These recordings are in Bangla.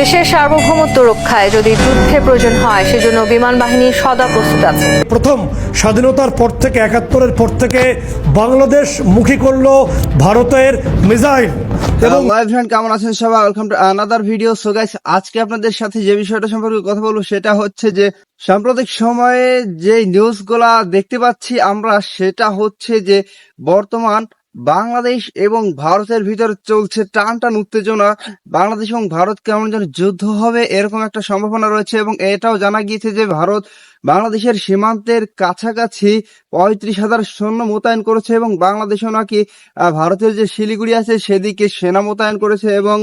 দেশের সার্বভৌমত্ব রক্ষায় যদি যুদ্ধের প্রয়োজন হয় সেজন্য বিমান বাহিনী সদা প্রস্তুত আছে। প্রথম স্বাধীনতার পর থেকে একাত্তরের পর থেকে বাংলাদেশ মুখী করল ভারতের মিসাইল। এবং লাইভ ফ্রেন্ড কেমন আছেন সবাই? Welcome to another video so guys আজকে আপনাদের সাথে যে বিষয়টা সম্পর্কে কথা বলব সেটা হচ্ছে যে সাম্প্রতিক সময়ে যে নিউজগুলা দেখতে পাচ্ছি আমরা সেটা হচ্ছে যে বর্তমান বাংলাদেশ এবং ভারতের ভিতর চলছে টান টান উত্তেজনা। বাংলাদেশ এবং ভারত কেমন যেন যুদ্ধ হবে, এরকম একটা সম্ভাবনা রয়েছে এবং এটাও জানা গিয়েছে যে ভারত বাংলাদেশের সীমান্তের কাছাকাছি পঁয়ত্রিশ হাজার সৈন্য মোতায়েন করেছে এবং বাংলাদেশও নাকি ভারতের যে শিলিগুড়ি আছে সেদিকে সেনা মোতায়েন করেছে এবং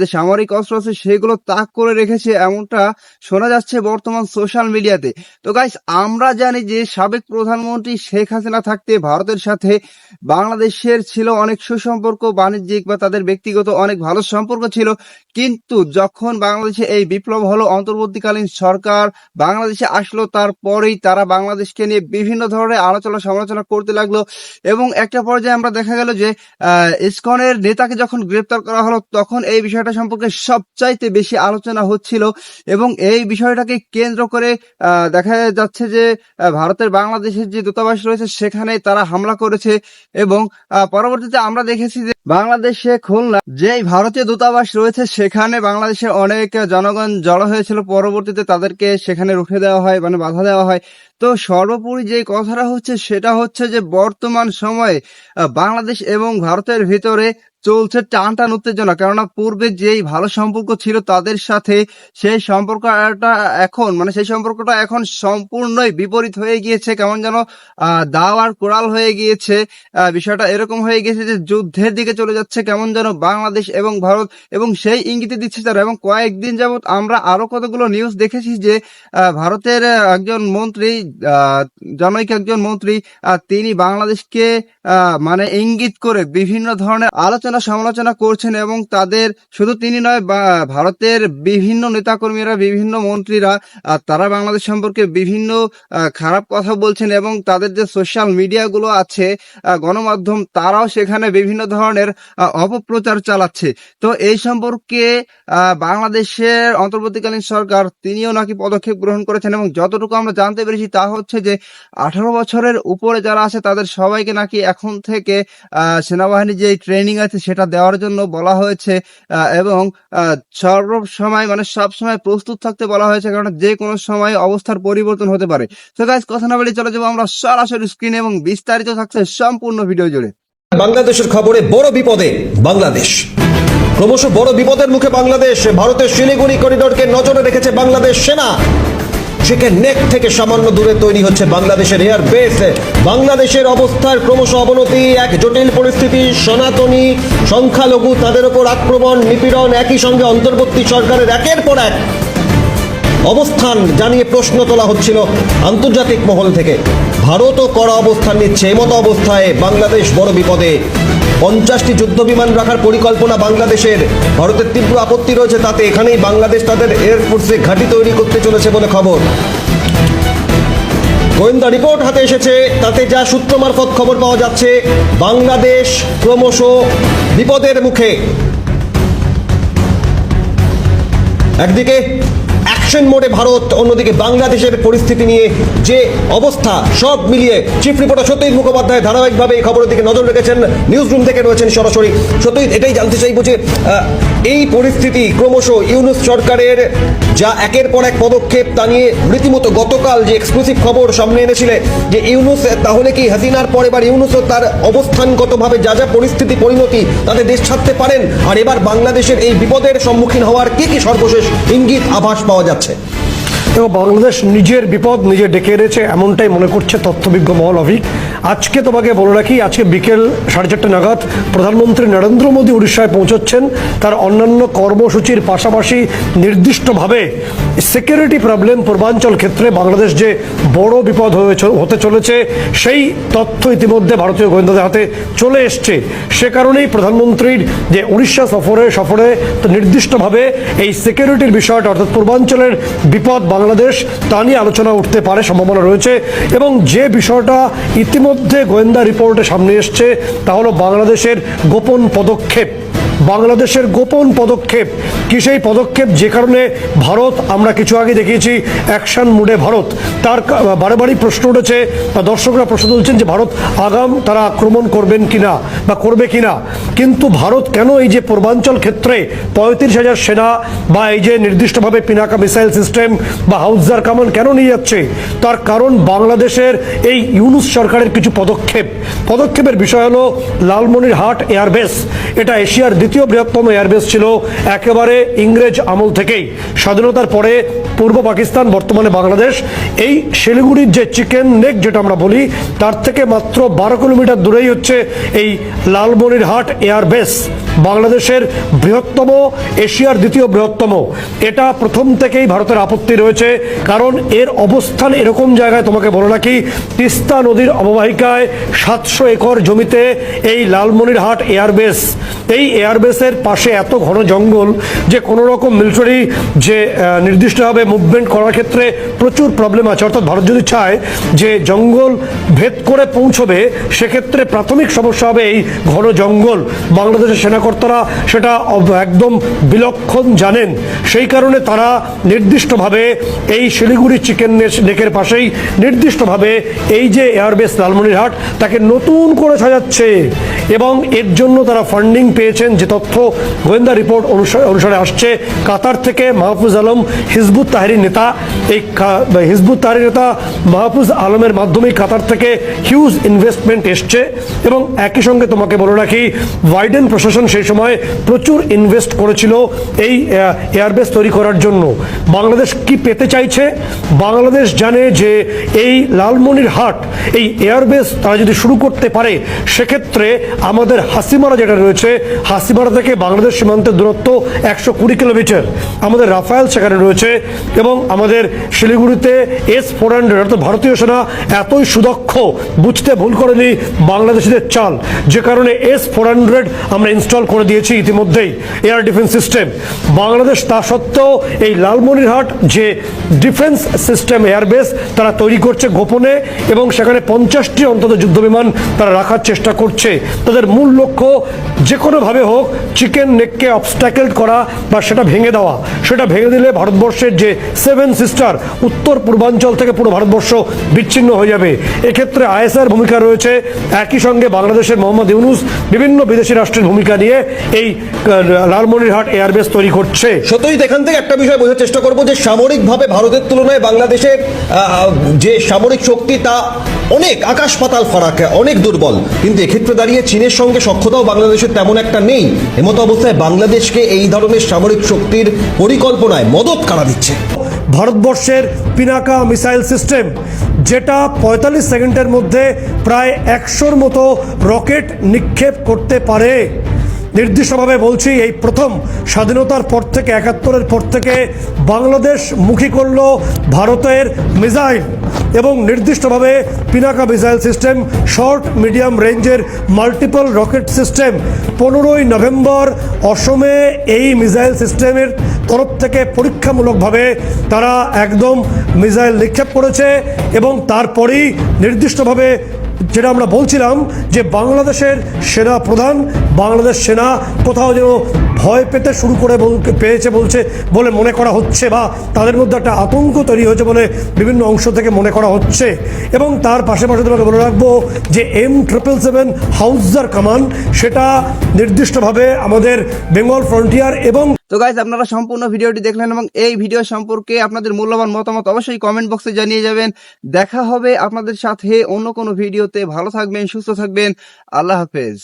যে সামরিক অস্ত্র আছে সেগুলো তাক করে রেখেছে এমনটা শোনা যাচ্ছে বর্তমান সোশ্যাল মিডিয়াতে। তো গাইস আমরা জানি যে সাবেক প্রধানমন্ত্রী শেখ হাসিনা থাকতে ভারতের সাথে বাংলাদেশের ছিল অনেক সুসম্পর্ক, বাণিজ্যিক বা তাদের ব্যক্তিগত অনেক ভালো সম্পর্ক ছিল। কিন্তু যখন বাংলাদেশে এই বিপ্লব হলো, অন্তর্বর্তীকালীন সরকার বাংলাদেশে আসলো তারপরেই তারা বাংলাদেশকে নিয়ে বিভিন্ন ধরনের আলোচনা সমালোচনা করতে লাগল এবং একটা পর্যায়ে আমরা দেখা গেল যে ইসকনের নেতাকে যখন গ্রেপ্তার করা হলো তখন এই বিষয়টা সম্পর্কে সবচাইতে বেশি আলোচনা হচ্ছিল এবং এই বিষয়টাকে কেন্দ্র করে দেখা যাচ্ছে যে ভারতের বাংলাদেশের যে দূতাবাস রয়েছে সেখানে তারা হামলা করেছে এবং পরবর্তীতে আমরা দেখেছি যে বাংলাদেশে খুলনা যে ভারতীয় দূতাবাস রয়েছে সেখানে বাংলাদেশের অনেক জনগণ জড়ো হয়েছিল। পরবর্তীতে তাদেরকে সেখানে রুখে দেওয়া হয়। মানে বাধা দেওয়া হয়। তো সর্বোপরি যে কথাটা হচ্ছে, সেটা হচ্ছে যে বর্তমান সময়ে বাংলাদেশ এবং ভারতের ভিতরে চলছে টান টান উত্তেজনা, কেননা পূর্বে যেই ভালো সম্পর্ক ছিল তাদের সাথে সেই সম্পর্কটা এখন মানে সেই সম্পর্কটা এখন সম্পূর্ণই বিপরীত হয়ে গিয়েছে, কেমন যেন দাও আর কোরাল হয়ে গিয়েছে। বিষয়টা এরকম হয়ে গেছে যে যুদ্ধের দিকে চলে যাচ্ছে, কেমন যেন বাংলাদেশ এবং ভারত এবং সেই ইঙ্গিতে দিচ্ছে তারা। এবং কয়েকদিন যাবৎ আমরা আরও কতগুলো নিউজ দেখেছি যে ভারতের একজন মন্ত্রী জনৈক একজন মন্ত্রী তিনি বাংলাদেশকে মানে ইঙ্গিত করে বিভিন্ন ধরনের আলোচনা সমালোচনা করছেন এবং তাদের শুধু তিনি নয় ভারতের বিভিন্ন নেতাকর্মীরা, বিভিন্ন মন্ত্রীরা তারা বাংলাদেশ সম্পর্কে বিভিন্ন খারাপ কথা বলছেন এবং তাদের যে সোশ্যাল মিডিয়াগুলো আছে গণমাধ্যম, তারাও সেখানে বিভিন্ন ধরনের অপপ্রচার চালাচ্ছে। তো এই সম্পর্কে বাংলাদেশের অন্তর্বর্তীকালীন সরকার, তিনিও নাকি পদক্ষেপ গ্রহণ করেছেন এবং যতটুকু আমরা জানতে পেরেছি তা হচ্ছে যে, আঠারো বছরের উপরে যারা আছে তাদের সবাইকে নাকি এখন থেকে সেনাবাহিনীর যে ট্রেনিং আছে সেটা দেওয়ার জন্য বলা হয়েছে এবং আহ, সর্ব সময় মানে সব সময় প্রস্তুত থাকতে বলা হয়েছে কারণ যে কোনো সময় অবস্থার পরিবর্তন হতে পারে। তো গাইজ কথা না বলে চলে যাব আমরা সরাসরি স্ক্রিনে এবং বিস্তারিত থাকছে সম্পূর্ণ ভিডিও জুড়ে। বাংলাদেশের খবরে বড় বিপদে বাংলাদেশ। ক্রমশ বড় বিপদের মুখে বাংলাদেশ ভারতের শিলিগুড়ি করিডোরকে নজরে রেখেছে বাংলাদেশ সেনা। সেখানে নেক থেকে সামান্য দূরে তৈরি হচ্ছে বাংলাদেশের এয়ার বেস বাংলাদেশের অবস্থার ক্রমশ অবনতি, এক জটিল পরিস্থিতি, সনাতনী সংখ্যালঘু তাদের ওপর আক্রমণ, নিপীড়ন একই সঙ্গে অন্তর্বর্তী সরকারের একের পর এক অবস্থান জানিয়ে প্রশ্ন তোলা হচ্ছিল আন্তর্জাতিক মহল থেকে। ভারতও কড়া অবস্থান নিচ্ছে, এমতো অবস্থায় বাংলাদেশ বড় বিপদে। পঞ্চাশটি যুদ্ধ বিমান রাখার পরিকল্পনা বাংলাদেশের। ভারতের তীব্র আপত্তি রয়েছে তাতে এখানেই বাংলাদেশ তাদের এয়ারফোর্সে ঘাঁটি তৈরি করতে চলেছে বলে খবর। গোয়েন্দা রিপোর্ট হাতে এসেছে, তাতে যা সূত্র মারফত খবর পাওয়া যাচ্ছে, বাংলাদেশ ক্রমশ বিপদের মুখে। একদিকে অ্যাকশন মোডে ভারত, অন্যদিকে বাংলাদেশের পরিস্থিতি নিয়ে যে অবস্থা, সব মিলিয়ে চিফ রিপোর্টার সত্যজিৎ মুখোপাধ্যায় ধারাবাহিকভাবে এই খবরের দিকে নজর রেখেছেন নিউজ রুম থেকে রয়েছেন সরাসরি। সত্যজিৎ, এটাই জানতে চাইব যে এই পরিস্থিতি ক্রমশ ইউনুস সরকারের যা একের পর এক পদক্ষেপ তা নিয়ে রীতিমতো গতকাল যে এক্সক্লুসিভ খবর সামনে এনেছিলে যে ইউনুস, তাহলে কি হাসিনার পর এবার ইউনুসও তার অবস্থানগতভাবে যা যা পরিস্থিতি, পরিণতি তাতে দেশ ছাড়তে পারেন? আর এবার বাংলাদেশের এই বিপদের সম্মুখীন হওয়ার কি কি সর্বশেষ ইঙ্গিত, আভাস পাওয়া যাচ্ছে? যাচ্ছে এবং বাংলাদেশ নিজের বিপদ নিজে ডেকে এনেছে, এমনটাই মনে করছে তথ্যবিজ্ঞ মহল অভিক আজকে তোমাকে বলে রাখি, আজকে বিকেল সাড়ে চারটে নাগাদ প্রধানমন্ত্রী নরেন্দ্র মোদী উড়িষ্যায় পৌঁছচ্ছেন। তার অন্যান্য কর্মসূচির পাশাপাশি নির্দিষ্টভাবে সিকিউরিটি প্রবলেম পূর্বাঞ্চল ক্ষেত্রে বাংলাদেশ যে বড় বিপদ হয়ে হতে চলেছে, সেই তথ্য ইতিমধ্যে ভারতীয় গোয়েন্দাদের হাতে চলে এসছে। সে কারণেই প্রধানমন্ত্রীর যে উড়িষ্যা সফরে সফরে নির্দিষ্টভাবে এই সিকিউরিটির বিষয়টা, অর্থাৎ পূর্বাঞ্চলের বিপদ বাংলাদেশ, তা নিয়ে আলোচনা উঠতে পারে সম্ভাবনা রয়েছে। এবং যে বিষয়টা ইতিমধ্যে গোয়েন্দা রিপোর্টে সামনে এসছে, তা হলো বাংলাদেশের গোপন পদক্ষেপ। বাংলাদেশের গোপন পদক্ষেপ। কি সেই পদক্ষেপ? যে কারণে ভারত, আমরা কিছু আগে দেখিয়েছি, অ্যাকশন মুডে ভারত। তার কা- বারে বারেই প্রশ্ন উঠেছে, বা দর্শকরা প্রশ্ন তুলছেন যে ভারত আগাম তারা আক্রমণ করবেন কিনা, বা করবে কিনা। কিন্তু ভারত কেন এই যে পূর্বাঞ্চল ক্ষেত্রে পঁয়ত্রিশ হাজার সেনা, বা এই যে নির্দিষ্টভাবে পিনাকা মিসাইল সিস্টেম, বা হাউজার কামান কেন নিয়ে যাচ্ছে? তার কারণ বাংলাদেশের এই ইউনুস সরকারের কিছু পদক্ষেপ। পদক্ষেপের বিষয় হলো লালমনিরহাট এয়ারবেস। এটা এশিয়ার দ্বিতীয় বৃহত্তম এয়ারবেস ছিল একেবারে ইংরেজ আমল থেকেই। স্বাধীনতার পরে পূর্ব পাকিস্তান, বর্তমানে বাংলাদেশ। এই শিলিগুড়ির যে চিকেন নেক যেটা আমরা বলি, তার থেকে মাত্র বারো কিলোমিটার দূরেই হচ্ছে এই লালমনিরহাট এয়ারবেস। বাংলাদেশের বৃহত্তম, এশিয়ার দ্বিতীয় বৃহত্তম। এটা প্রথম থেকেই ভারতের আপত্তি রয়েছে, কারণ এর অবস্থান এরকম জায়গায় তোমাকে বলে রাখি, তিস্তা নদীর অববাহিকায় সাতশো একর জমিতে এই লালমনিরহাট এয়ারবেস। এই এয়ারবেসের পাশে এত ঘন জঙ্গল যে কোনো রকম মিলিটারি যে নির্দিষ্টভাবে মুভমেন্ট করার ক্ষেত্রে প্রচুর প্রবলেম আছে। অর্থাৎ ভারত যদি চায় যে জঙ্গল ভেদ করে পৌঁছবে, সেক্ষেত্রে প্রাথমিক সমস্যা হবে এই ঘন জঙ্গল। বাংলাদেশের সেনাকর্তারা সেটা একদম বিলক্ষণ জানেন। সেই কারণে তারা নির্দিষ্টভাবে এই শিলিগুড়ি চিকেন নেকের পাশেই নির্দিষ্টভাবে এই যে এয়ারবেস লালমনিরহাট, তাকে নতুন করে সাজাচ্ছে। এবং এর জন্য তারা ফান্ডিং পেয়েছেন যে তথ্য গোয়েন্দা রিপোর্ট অনুসারে আসছে, কাতার থেকে মাহফুজ আলম, হিজবুত তাহারি নেতা, এই হিজবুত তাহারি নেতা মাহফুজ আলমের মাধ্যমে কাতার থেকে হিউজ ইনভেস্টমেন্ট এসছে এবং একই সঙ্গে তোমাকে বলে রাখি বাইডেন প্রশাসন সেই সময় প্রচুর ইনভেস্ট করেছিল এই এয়ারবেস তৈরি করার জন্য। বাংলাদেশ কি পেতে চাইছে? বাংলাদেশ জানে যে এই লালমনির হাট, এই এয়ারবেস তারা যদি শুরু করতে পারে, সেক্ষেত্রে আমাদের হাসিমারা যেটা রয়েছে, হাসিমারা থেকে বাংলাদেশ সীমান্তের দূরত্ব একশো কুড়ি কিলোমিটার। আমাদের রাফায়েল সেখানে রয়েছে এবং আমাদের শিলিগুড়িতে এস ফোর হান্ড্রেড, অর্থাৎ ভারতীয় সেনা, এতই সুদক্ষ, বুঝতে ভুল করেনি বাংলাদেশিদের চাল। যে কারণে এস ফোর হান্ড্রেড আমরা ইনস্টল করে দিয়েছি ইতিমধ্যেই, এয়ার ডিফেন্স সিস্টেম। বাংলাদেশ তা সত্ত্বেও এই লালমনিরহাট যে ডিফেন্স সিস্টেম এয়ারবেস তারা তৈরি করছে গোপনে এবং সেখানে পঞ্চাশটি অন্তত যুদ্ধবিমান তারা রাখার চেষ্টা করছে। তাদের মূল লক্ষ্য যে কোনোভাবে হোক চিকেন নেককে অবস্ট্যাকেল করা বা সেটা ভেঙে দেওয়া। সেটা ভেঙে দিলে ভারতবর্ষের যে সেভেন সিস্টার উত্তর পূর্বাঞ্চল থেকে পুরো ভারতবর্ষ বিচ্ছিন্ন হয়ে যাবে। এক্ষেত্রে আইএসআর ভূমিকা রয়েছে। একই সঙ্গে বাংলাদেশের মোহাম্মদ ইউনুস বিভিন্ন বিদেশি রাষ্ট্রের ভূমিকা নিয়ে এই লালমনিরহাট এয়ারবেস তৈরি করছে। সত্যই এখান থেকে একটা বিষয় বোঝার চেষ্টা করব যে সামরিকভাবে ভারতের তুলনায় বাংলাদেশের যে সামরিক শক্তি তা অনেক আকাশ পাতাল ফারাক, অনেক দুর্বল। কিন্তু এক্ষেত্রে দাঁড়িয়ে চীনের সঙ্গে সক্ষতাও বাংলাদেশের তেমন একটা নেই। এমতো অবস্থায় বাংলাদেশকে এই ধরনের সামরিক শক্তির পরিকল্পনায় মদত কারা দিচ্ছে? ভারতবর্ষের পিনাকা মিসাইল সিস্টেম, যেটা পঁয়তাল্লিশ সেকেন্ডের মধ্যে প্রায় একশোর মতো রকেট নিক্ষেপ করতে পারে। নির্দিষ্টভাবে বলছি, এই প্রথম স্বাধীনতার পর থেকে, একাত্তরের পর থেকে বাংলাদেশ মুখী করল ভারতের মিসাইল এবং নির্দিষ্টভাবে Pinaka missile system, short, medium রেঞ্জের মাল্টিপল রকেট সিস্টেম। পনেরোই নভেম্বর অসমে এই মিসাইল সিস্টেমের তরফ থেকে পরীক্ষামূলকভাবে তারা একদম মিসাইল নিক্ষেপ করেছে এবং তারপরেই নির্দিষ্টভাবে যেটা আমরা বলছিলাম যে বাংলাদেশের সেনা প্রধান, বাংলাদেশ সেনা কোথাও যেন ভয় পেতে শুরু করে পেয়েছে বলছে বলে মনে করা হচ্ছে বা তাদের মধ্যে একটা আতঙ্ক তৈরি হয়েছে বলে বিভিন্ন অংশ থেকে মনে করা হচ্ছে। এবং তার পাশে পাশে তোমাকে বলে রাখব যে এম ট্রিপল সেভেন হাউজার কামান, সেটা নির্দিষ্টভাবে আমাদের বেঙ্গল ফ্রন্টিয়ার এবং তো গাইজ আপনারা সম্পূর্ণ ভিডিওটি দেখলেন এবং এই ভিডিও সম্পর্কে আপনাদের মূল্যবান মতামত অবশ্যই কমেন্ট বক্সে জানিয়ে যাবেন। দেখা হবে আপনাদের সাথে অন্য কোনো ভিডিওতে। ভালো থাকবেন, সুস্থ থাকবেন। আল্লাহ হাফেজ।